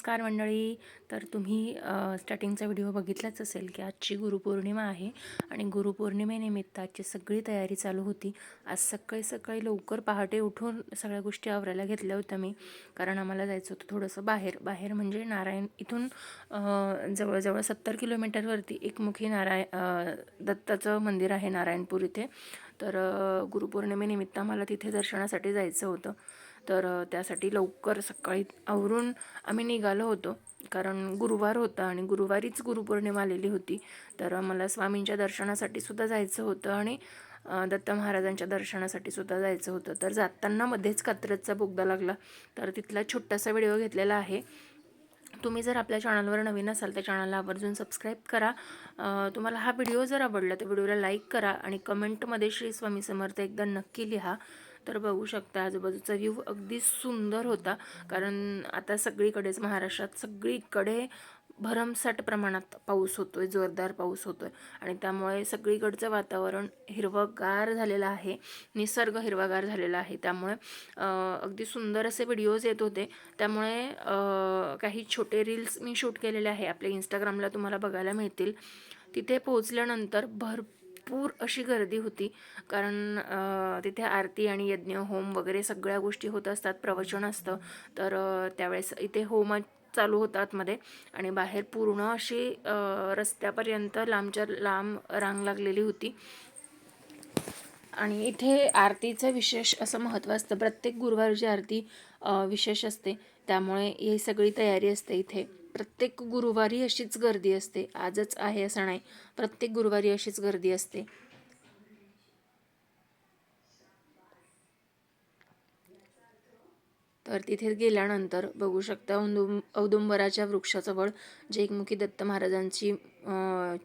नमस्कार मंडळी. तर तुम्ही स्टार्टिंगचा व्हिडिओ बघितलाच असेल की आजची गुरुपौर्णिमा आहे आणि गुरुपौर्णिमेनिमित्त आजची सगळी तयारी चालू होती. आज सकाळी सकाळी लवकर पहाटे उठून सगळ्या गोष्टी आवरायला घेतल्या होत्या मी. कारण आम्हाला जायचं होतं थोडंसं बाहेर. बाहेर म्हणजे नारायण इथून जवळजवळ सत्तर किलोमीटरवरती एकमुखी नारायण दत्ताचं मंदिर आहे नारायणपूर इथे. तर गुरुपौर्णिमेनिमित्त आम्हाला तिथे दर्शनासाठी जायचं होतं. तर त्यासाठी लवकर सकाळी आवरून आम्ही निघालो होतो. कारण गुरुवार होता आणि गुरुवारीच गुरुपौर्णिमा आलेली होती. तर मला स्वामींच्या दर्शनासाठी सुद्धा जायचं होतं आणि दत्त महाराजांच्या दर्शनासाठी सुद्धा जायचं होतं. तर जाताना मध्येच कात्रजचा बोगदा लागला. तर तिथला छोटासा व्हिडिओ घेतलेला आहे. तुम्ही जर आपल्या चॅनलवर नवीन असाल तर चॅनलला आवर्जून सबस्क्राईब करा. तुम्हाला हा व्हिडिओ जर आवडला तर व्हिडिओला लाईक करा आणि कमेंटमध्ये श्री स्वामी समर्थ एकदा नक्की लिहा. तर बघू शकता आजूबाजूचा व्ह्यू अगदी सुंदर होता. कारण आता सगळीकडेच महाराष्ट्रात सगळीकडे भरमसाठ प्रमाणात पाऊस होतोय जोरदार पाऊस होतोय. आणि त्यामुळे सगळीकडचं वातावरण हिरवंगार झालेलं आहे निसर्ग हिरवागार झालेला आहे. त्यामुळे अगदी सुंदर असे व्हिडिओज येत होते. त्यामुळे काही छोटे रील्स मी शूट केलेले आहे. आपल्या इंस्टाग्रामला तुम्हाला बघायला मिळतील. तिथे पोहोचल्यानंतर भरपूर अशी गर्दी होती. कारण तिथे आरती आणि यज्ञ होम वगैरे सगळ्या गोष्टी होत असतात प्रवचन असतं. तर त्यावेळेस इथे होम चालू होता आतमध्ये आणि बाहेर पूर्ण अशी रस्त्यापर्यंत लांबच्या लांब रांग लागलेली होती. आणि इथे आरतीचं विशेष असं महत्त्व असतं. प्रत्येक गुरुवारची आरती विशेष असते. त्यामुळे ही सगळी तयारी असते इथे. प्रत्येक गुरुवारी अशीच गर्दी असते. आजच आहे असं नाही. प्रत्येक गुरुवारी अशीच गर्दी असते. तर तिथे गेल्यानंतर बघू शकता औदुं औदुंबराच्या वृक्षाजवळ जे एकमुखी दत्त महाराजांची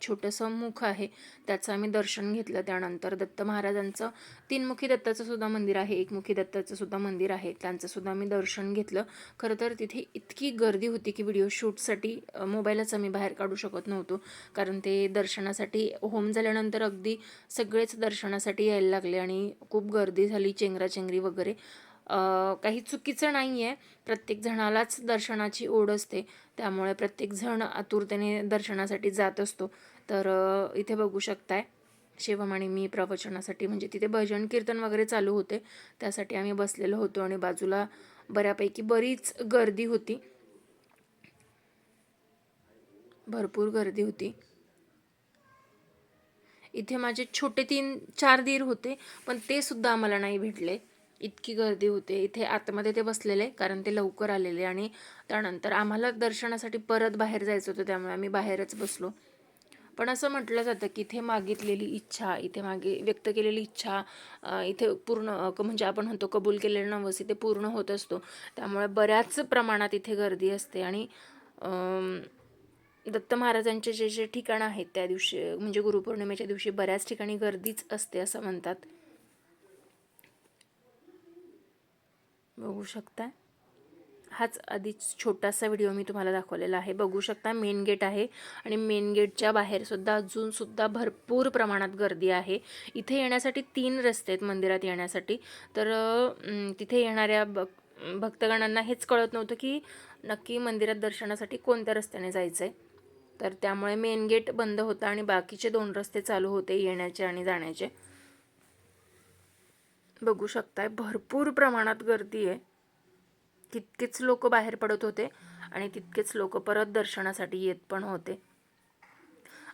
छोटंसं मुख आहे त्याचं आम्ही दर्शन घेतलं. त्यानंतर दत्त महाराजांचं तीनमुखी दत्ताचं सुद्धा मंदिर आहे एकमुखी दत्ताचं सुद्धा मंदिर आहे. त्यांचं सुद्धा आम्ही दर्शन घेतलं. खरं तर तिथे इतकी गर्दी होती की व्हिडिओ शूटसाठी मोबाईलच आम्ही बाहेर काढू शकत नव्हतो. कारण ते दर्शनासाठी होम झाल्यानंतर अगदी सगळेच दर्शनासाठी यायला लागले आणि खूप गर्दी झाली चेंगराचेंगरी वगैरे. काही चुकीचं नाही आहे प्रत्येक जणालाच दर्शनाची ओढ असते. त्यामुळे प्रत्येक जण आतुरतेने दर्शनासाठी जात असतो. तर इथे बघू शकताय. शिवम आणि मी प्रवचनासाठी म्हणजे तिथे भजन कीर्तन वगैरे चालू होते. त्यासाठी आम्ही बसलेलो होतो आणि बाजूला बऱ्यापैकी बरीच गर्दी होती. भरपूर गर्दी होती. इथे माझे छोटे तीन चार दीर होते पण ते सुद्धा आम्हाला नाही भेटले. इतकी गर्दी होते. इथे आतमध्ये ते बसलेले कारण ते लवकर आलेले आणि त्यानंतर आम्हाला दर्शनासाठी परत बाहेर जायचं होतं त्यामुळे आम्ही बाहेरच बसलो. पण असं म्हटलं जातं की इथे मागितलेली इच्छा इथे मागे व्यक्त केलेली इच्छा इथे पूर्ण म्हणजे आपण म्हणतो कबूल केलेलं नवस इथे पूर्ण होत असतो. त्यामुळे बऱ्याच प्रमाणात इथे गर्दी असते आणि दत्त महाराजांचे जे जे ठिकाणं आहेत त्या दिवशी म्हणजे गुरुपौर्णिमेच्या दिवशी बऱ्याच ठिकाणी गर्दीच असते असं म्हणतात. बघू शकता हाच आधीच छोटासा व्हिडिओ मी तुम्हाला दाखवलेला आहे. बघू शकता मेन गेट आहे आणि मेन गेटच्या बाहेरसुद्धा अजूनसुद्धा भरपूर प्रमाणात गर्दी आहे. इथे येण्यासाठी तीन रस्ते आहेत मंदिरात येण्यासाठी. तर तिथे येणाऱ्या भक भक्तगणांना हेच कळत नव्हतं की नक्की मंदिरात दर्शनासाठी कोणत्या रस्त्याने जायचं आहे तर त्यामुळे मेन गेट बंद होता आणि बाकीचे दोन रस्ते चालू होते येण्याचे आणि जाण्याचे. बघू शकताय. भरपूर प्रमाणात गर्दी आहे. तितकेच लोक बाहेर पडत होते आणि तितकेच लोक परत दर्शनासाठी येत पण होते.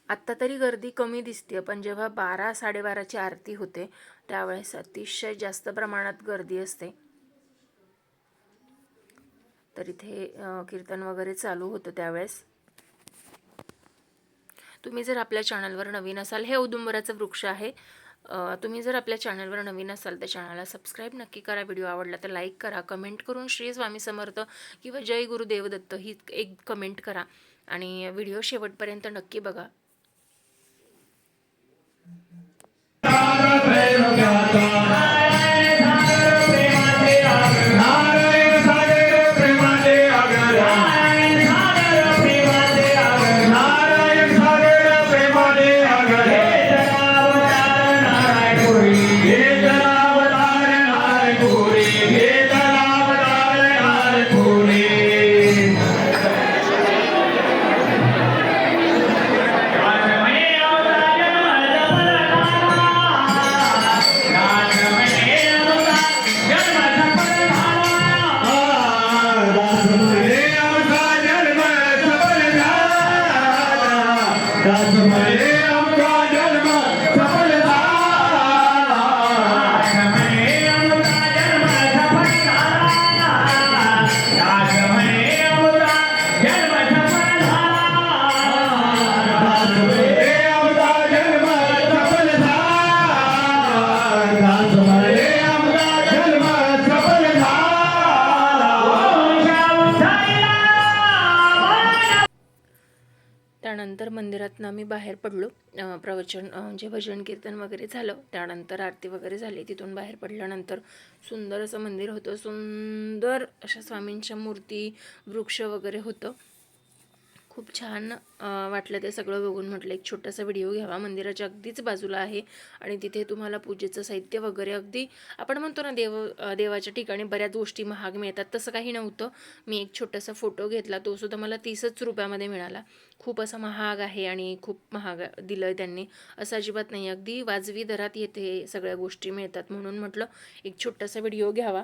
आत्ता तरी गर्दी कमी दिसते पण जेव्हा बारा साडेबाराची आरती होते त्यावेळेस अतिशय जास्त प्रमाणात गर्दी असते. तर इथे कीर्तन वगैरे चालू होतं त्यावेळेस. तुम्ही जर आपल्या चॅनलवर नवीन असाल हे औदुंबराचं वृक्ष आहे. तुम्ही जर आपल्या चॅनलवर नवीन असाल तर चॅनलला सबस्क्राईब नक्की करा. व्हिडिओ आवडला तर लाईक करा. कमेंट करून श्री स्वामी समर्थ किंवा जय गुरुदेवदत्त ही एक कमेंट करा. आणि व्हिडिओ शेवटपर्यंत नक्की बघा. त्याचमुळे आमचा मंदिरातनं आम्ही बाहेर पडलो. प्रवचन म्हणजे जे भजन कीर्तन वगैरे झालं त्यानंतर आरती वगैरे झाली. तिथून बाहेर पडल्यानंतर सुंदर असं मंदिर होतं. सुंदर अशा स्वामींच्या मूर्ती वृक्ष वगैरे होतं. खूप छान वाटलं ते सगळं बघून. म्हटलं एक छोटासा व्हिडिओ घ्यावा. मंदिराच्या अगदीच बाजूला आहे. आणि तिथे तुम्हाला पूजेचं साहित्य वगैरे अगदी आपण म्हणतो ना देव देवाच्या ठिकाणी बऱ्याच गोष्टी महाग मिळतात. तसं काही नव्हतं. मी एक छोटासा फोटो घेतला. तो सुद्धा मला तीसच रुपयामध्ये मिळाला. खूप असा महाग आहे आणि खूप महाग दिलं आहे त्यांनी. असं अजिबात नाही. अगदी वाजवी दरात येथे सगळ्या गोष्टी मिळतात. म्हणून म्हटलं एक छोटासा व्हिडिओ घ्यावा.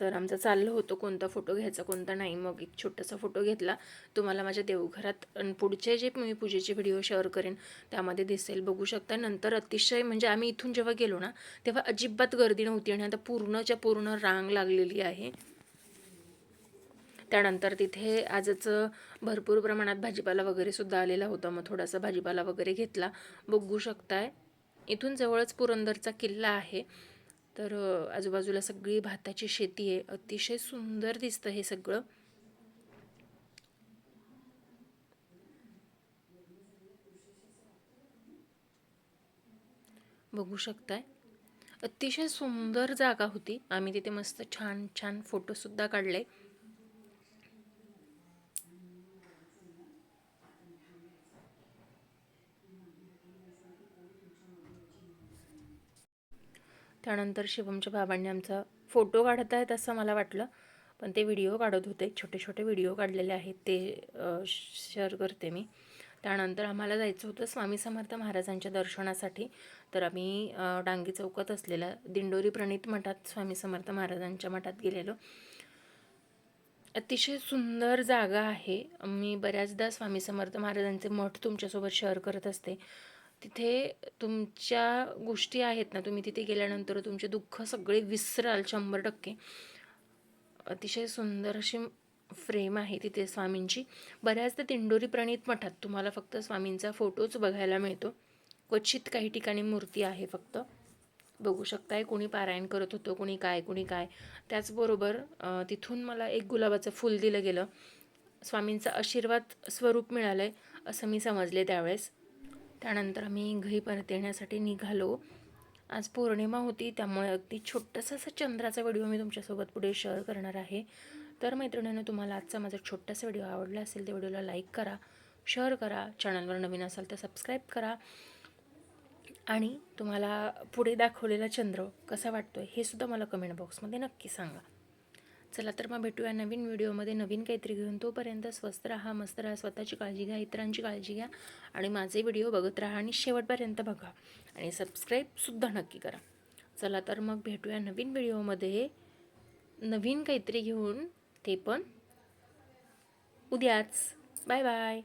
तर आमचं चाललं होतं कोणता फोटो घ्यायचा कोणता नाही. मग एक छोटासा फोटो घेतला. तुम्हाला माझ्या देवघरात पुढचे जे मी पूजेचे व्हिडिओ शेअर करेन त्यामध्ये दिसेल. बघू शकता नंतर अतिशय म्हणजे आम्ही इथून जेव्हा गेलो ना तेव्हा अजिबात गर्दी नव्हती आणि आता पूर्णच्या पूर्ण रांग लागलेली आहे. त्यानंतर तिथे आजच भरपूर प्रमाणात भाजीपाला वगैरे सुद्धा आलेला होता. मग थोडासा भाजीपाला वगैरे घेतला. बघू शकताय इथून जवळच पुरंदरचा किल्ला आहे. तर आजूबाजूला सगळी भाताची शेती आहे. अतिशय सुंदर दिसतं हे सगळं. बघू शकताय. अतिशय सुंदर जागा होती. आम्ही तिथे मस्त छान छान फोटोसुद्धा काढले. त्यानंतर शिवमच्या बाबांनी आमचा फोटो काढत आहेत असं मला वाटलं. पण ते व्हिडिओ काढत होते. छोटे छोटे व्हिडिओ काढलेले आहेत ते शेअर करते मी. त्यानंतर आम्हाला जायचं होतं स्वामी समर्थ महाराजांच्या दर्शनासाठी. तर आम्ही डांगी चौकात असलेल्या दिंडोरी प्रणित मठात स्वामी समर्थ महाराजांच्या मठात गेलेलो. अतिशय सुंदर जागा आहे. मी बऱ्याचदा स्वामी समर्थ महाराजांचे मठ तुमच्यासोबत शेअर करत असते. तिथे तुमच्या गोष्टी आहेत ना तुम्ही तिथे गेल्यानंतर तुमचे दुःख सगळे विसराल शंभर टक्के. अतिशय सुंदर अशी फ्रेम आहे तिथे स्वामींची. बऱ्याचदा दिंडोरी प्रणित मठात तुम्हाला फक्त स्वामींचा फोटोच बघायला मिळतो. क्वचित काही ठिकाणी मूर्ती आहे फक्त. बघू शकताय कोणी पारायण करत होतं कोणी काय कोणी काय. त्याचबरोबर तिथून मला एक गुलाबाचं फूल दिलं गेलं. स्वामींचा आशीर्वाद स्वरूप मिळालं आहे असं मी समजले त्यावेळेस. त्यानंतर आम्ही घरी परत येण्यासाठी निघालो. आज पौर्णिमा होती त्यामुळे अगदी छोटंसं असं चंद्राचा व्हिडिओ मी तुमच्यासोबत पुढे शेअर करणार आहे. तर मैत्रिणीनं तुम्हाला आजचा माझा छोटासा व्हिडिओ आवडला असेल तर व्हिडिओला लाईक करा शेअर करा चॅनलवर नवीन असाल तर सबस्क्राईब करा. आणि तुम्हाला पुढे दाखवलेला चंद्र कसा वाटतोय हे सुद्धा मला कमेंट बॉक्समध्ये नक्की सांगा. चला तर मग भेटूया नवीन व्हिडिओमध्ये. नवीन काहीतरी घेऊन तोपर्यंत स्वस्त राहा मस्त राहा स्वतःची काळजी घ्या इतरांची काळजी घ्या आणि माझे व्हिडिओ बघत राहा आणि शेवटपर्यंत बघा. आणि सबस्क्राईबसुद्धा नक्की करा. चला तर मग भेटूया नवीन व्हिडिओमध्ये. नवीन काहीतरी घेऊन ते पण उद्याच. Bye bye